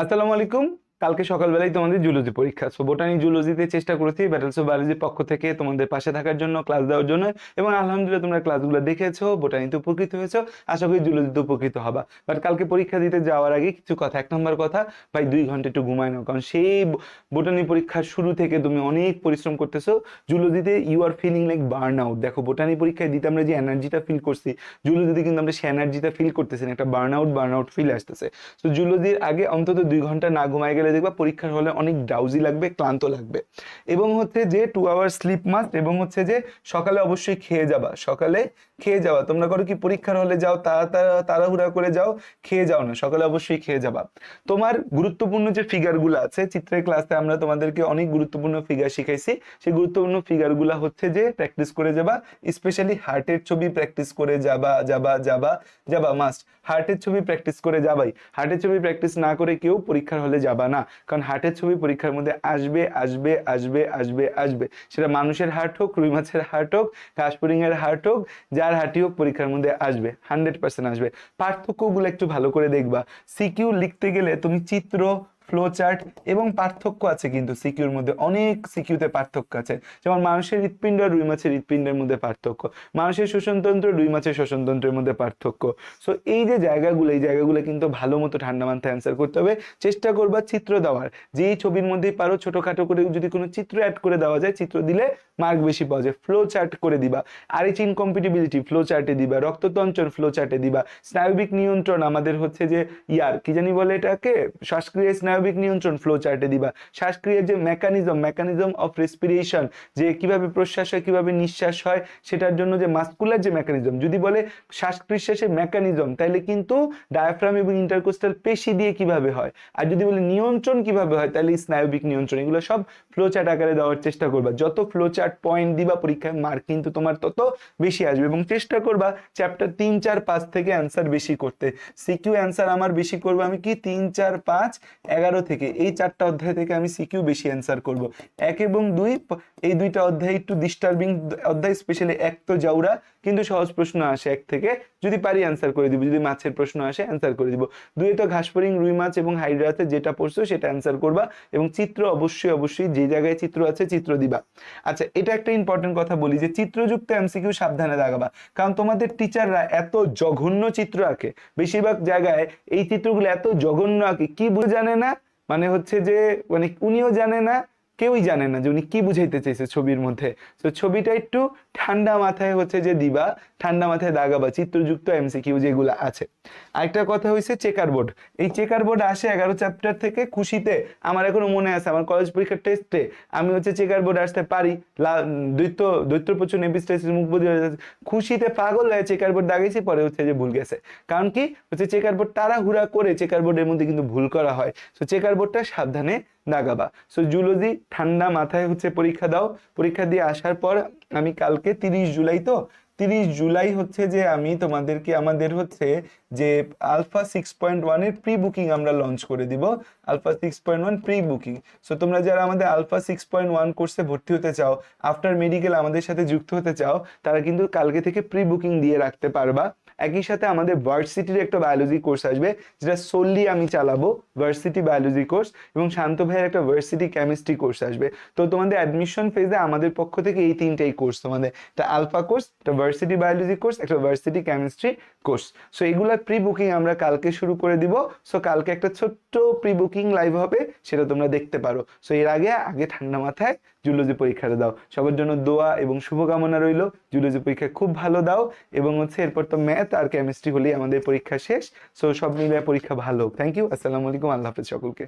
আসসালামু আলাইকুম। কালকে সকালবেলায় তোমাদের জুলজি পরীক্ষা। সো বোটানি জুলজিতে চেষ্টা করেছি ব্যাটেলস অফ বায়োলজির পক্ষ থেকে তোমাদের পাশে থাকার জন্য ক্লাস দেওয়ার জন্য। এবং আলহামদুলিল্লাহ তোমরা ক্লাসগুলো দেখেছ বোটানিতে উপকৃত হয়েছো, আশা করি জুলজিতে উপকৃত হবা। বাট কালকে পরীক্ষা দিতে যাওয়ার আগে কিছু কথা, এক নম্বর কথা, ভাই দুই ঘণ্টা একটু ঘুমায় নাও, কারণ সেই বোটানি পরীক্ষার শুরু থেকে তুমি অনেক পরিশ্রম করতেছো। জুলজিতে you are feeling like burn out দেখো বোটানি পরীক্ষায় দিতে আমরা যে এনার্জিটা ফিল করছি জুলজিতে কিন্তু আমরা সেই এনার্জিটা ফিল করতেছি না, একটা burn out burn out feel আসতেছে। তো জুলজির আগে অন্তত দুই ঘণ্টা না ঘুমায় গেলে দেখবা পরীক্ষার হলে অনেক ড্রাউজি লাগবে, ক্লান্ত লাগবে। এবং হচ্ছে যে টু আওয়ার স্লিপ মাস্ট এবং হচ্ছে যে সকালে অবশ্যই খেয়ে যাবা। সকালে খেয়ে যাওয়া। তোমরা করো কি পরীক্ষার হলে যাও, তাড়া তাড়া- তাড়াহুড়া করে যাও, খেয়ে যাও না। সকালে অবশ্যই খেয়ে যাবা। তোমার গুরুত্বপূর্ণ যে ফিগারগুলো আছে, চিত্রের ক্লাসে আমরা তোমাদেরকে অনেক গুরুত্বপূর্ণ ফিগার শিখাইছি। সেই গুরুত্বপূর্ণ ফিগারগুলো হচ্ছে যে প্র্যাকটিস করে যাবা। স্পেশালি হার্টের ছবি প্র্যাকটিস করে যাবা যাবা যাবা যাবা মাস্ট হার্টের ছবি প্র্যাকটিস করে যাবাই। হার্টের ছবি প্র্যাকটিস না করে কেউ পরীক্ষার হলে যাবা না। কারণ হার্টের ছবি পরীক্ষার মধ্যে আসবে আসবে আসবে আসবে আসবে। সেটা মানুষের হার্ট হোক, রুই মাছের হার্ট হোক ঘাসপুরিং এর হার্ট হোক যার হার্টই হাটিও পরীক্ষার মধ্যে আসবে হান্ড্রেড পার্সেন্ট আসবে। পার্থক্যগুলো একটু ভালো করে দেখবা। সিকিউ লিখতে গেলে তুমি চিত্র ফ্লো চার্ট এবং পার্থক্য আছে কিন্তু সিকিউর মধ্যে। অনেক সিকিউতে পার্থক্য আছে। যেমন মানুষের হৃৎপিণ্ড আর রুই মাছের হৃৎপিণ্ডের মধ্যে পার্থক্য। মানুষের শোষণতন্ত্র, রুই মাছের শোষণতন্ত্রের মধ্যে পার্থক্য। সো এই যে জায়গাগুলো, এই জায়গাগুলো কিন্তু ভালো মতো ঠান্ডা মাথায় অ্যান্সার করতে হবে। চেষ্টা করবা চিত্র দেওয়ার। যেই ছবির মধ্যেই পারো, ছোটোখাটো করে যদি কোনো চিত্র অ্যাড করে দেওয়া যায়, চিত্র দিলে মার্ক বেশি পাওয়া যায়। ফ্লো চার্ট করে দিবা। আর আরিচ ইনকম্পিটিবিলিটি ফ্লো চার্টে দিবা। রক্ততঞ্চন ফ্লো চার্টে দিবা। স্নায়বিক নিয়ন্ত্রণ আমাদের হচ্ছে যে ইয়ার। কি জানি বলে এটাকে? শ্বাসক্রিয়া স্নায়বিক নিয়ন্ত্রণ ফ্লো চার্টে দিবা। শ্বাসক্রিয়ার যে মেকানিজম মেকানিজম অফ রেসপিরেশন যে কীভাবে প্রশ্বাস হয়, কীভাবে নিঃশ্বাস হয়, সেটার জন্য যে মাস্কুলার যে মেকানিজম যদি বলে শ্বাস প্রশ্বাসের মেকানিজম তাহলে কিন্তু ডায়াফ্রাম এবং ইন্টারকোস্টাল পেশি দিয়ে কীভাবে হয়? আর যদি বলে নিয়ন্ত্রণ কীভাবে হয় তাহলে স্নায়বিক নিয়ন্ত্রণ, এগুলো সব ফ্লো চার্ট আকারে দেওয়ার চেষ্টা করবা। যত ফ্লো চার্ট পয়েন্ট দিবা পরীক্ষায় মার্ক কিন্তু তোমার তত বেশি আসবে এবং চেষ্টা করবা চ্যাপ্টার তিন, চার, পাঁচ থেকে অ্যান্সার বেশি করতে। সিকিউ অ্যান্সার আমার বেশি করব আমি কি? তিন, চার, পাঁচ, এগারো থেকে এই চারটা অধ্যায় থেকে আমি সিকিউ বেশি অ্যান্সার করব। এক এবং দুই, এই দুইটা অধ্যায় একটু ডিস্টার্বিং অধ্যায় স্পেশালি এক তো যাওরা কিন্তু সহজ প্রশ্ন আসে এক থেকে। যদি পারি অ্যান্সার করে দিব, যদি মাছের প্রশ্ন আসে অ্যান্সার করে দিব। দুই তো ঘাসপরিং রুই মাছ এবং হাইড্রাতে যেটা পড়ছো সেটা অ্যান্সার করবা এবং চিত্র অবশ্যই অবশ্যই যে জায়গায় চিত্র আছে চিত্র দিবা। আচ্ছা এটা একটা ইম্পর্টেন্ট কথা বলি যে চিত্রযুক্ত এমসিকিউ সাবধানে দাগাবা। কারণ তোমাদের টিচাররা এত জঘন্য চিত্র আঁকে। বেশিরভাগ জায়গায় এই চিত্রগুলো এত জঘন্য আঁকে, কি বুঝে জানে না? মানে হচ্ছে যে মানে উনিও জানে না কেউই জানে না যে উনি কি বুঝাইতে চাইছে ছবির মধ্যে। তো ছবিটা একটু ঠান্ডা মাথায় হচ্ছে যে দিবা, ঠান্ডা মাথায় দাগাবা, চিত্রযুক্ত এমসিকিউ যেগুলো আছে। আরেকটা কথা হয়েছে চেকার বোর্ড এই চেকার বোর্ড আসে এগারো চ্যাপ্টার থেকে খুশিতে। আমার এখনও মনে আছে, আমার কলেজ পরীক্ষার টেস্টে আমি হচ্ছে চেকার বোর্ড আসতে পারি। দৈত্য দৈত্য প্রচুর এপিস টেস্ট মুখ খুশিতে পাগল হয়ে চেকার বোর্ড দাগিয়েছি পরে হচ্ছে যে ভুল গেছে। কারণ কি? হচ্ছে চেকার বোর্ড তাড়াহুড়া করে চেকার বোর্ডের মধ্যে কিন্তু ভুল করা হয়। তো চেকার বোর্ডটা সাবধানে দাগাবা। সো জুলজি ঠান্ডা মাথায় হচ্ছে পরীক্ষা দাও। পরীক্ষা দিয়ে আসার পর আমি কালকে তিরিশ জুলাই তো, তিরিশ জুলাই হচ্ছে যে আমি তোমাদেরকে, আমাদের হচ্ছে যে আলফা সিক্স পয়েন্ট ওয়ানের প্রি বুকিং আমরা লঞ্চ করে দিব। Alpha six point one pre booking so তোমরা যারা আমাদের আলফা সিক্স পয়েন্ট ওয়ান কোর্সে ভর্তি হতে চাও আফটার মেডিকেল আমাদের সাথে যুক্ত হতে চাও, তারা কিন্তু কালকে থেকে প্রি বুকিং দিয়ে রাখতে পারবা। একই সাথে আমাদের ভার্সিটির একটা বায়োলজি কোর্স আসবে, যেটা সোললি আমি চালাবো ভার্সিটি বায়োলজি কোর্স এবং শান্ত ভাইয়ের একটা ভার্সিটি কেমিস্ট্রি কোর্স আসবে। তো তোমাদের অ্যাডমিশন ফেজে আমাদের পক্ষ থেকে এই তিনটাই কোর্স তোমাদের। একটা আলফা কোর্স একটা ভার্সিটি বায়োলজি কোর্স একটা ভার্সিটি কেমিস্ট্রি কোর্স সো এগুলার প্রি বুকিং আমরা কালকে শুরু করে দিব। সো কালকে একটা ছোট্ট প্রি বুকিং লাইভ হবে, সেটা তোমরা দেখতে পারো। সো এর আগে আগে ঠান্ডা মাথায় জুলজি পরীক্ষাটা দাও। সবার জন্য দোয়া এবং শুভকামনা রইল। জুলজি পরীক্ষা খুব ভালো দাও এবং হচ্ছে এরপর তো ম্যাথ আর কেমিস্ট্রি হলেই আমাদের পরীক্ষা শেষ। সো সব মিলিয়ে পরীক্ষা ভালো। থ্যাংক ইউ আসসালামু আলাইকুম আল্লাহ হাফেজ সকলকে।